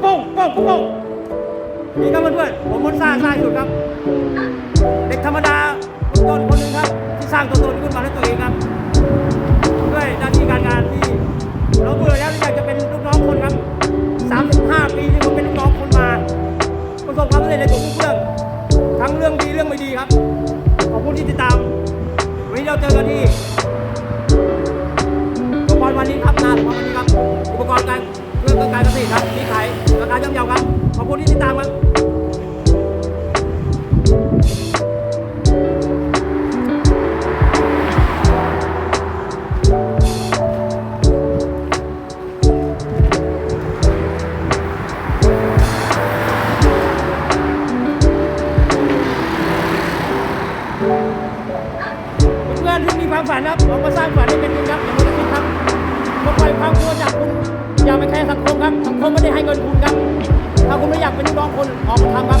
โป้งโป้งโป้งนี่ครับเพื่อนๆผมมนสร้างสร้างสุดครับ เด็กธรรมดาต้นคนหนึ่งครับ ที่สร้างตัวตนขึ้นมาด้วยตัวเองครับ ด้วยหน้าที่การงาน ปีที่ผมเป็นลูกน้องคนมาประสบความสำเร็จในทุกเรื่อง ทั้งเรื่องดีเรื่องไม่ดีครับ ขอบคุณที่ติดตาม วันนี้เราเจอกันที่อุปกรณ์วันนี้ครับงานสมพรวันนี้ครับ อุปกรณ์การเครื่องการเกษตรครับมีขายราคาย่อมเยาครับ ขอบคุณที่ติดตาม ที่มีความฝันครับออกมาสร้างฝันให้เป็นจริงครับอย่ามัวแต่คิดครับปลดปล่อยความกลัวจากคุณอย่าไปแคร์สังคมครับสังคมไม่ได้ให้เงินคุณครับถ้าคุณไม่อยากเป็นลูกน้องคนออกมาทำครับ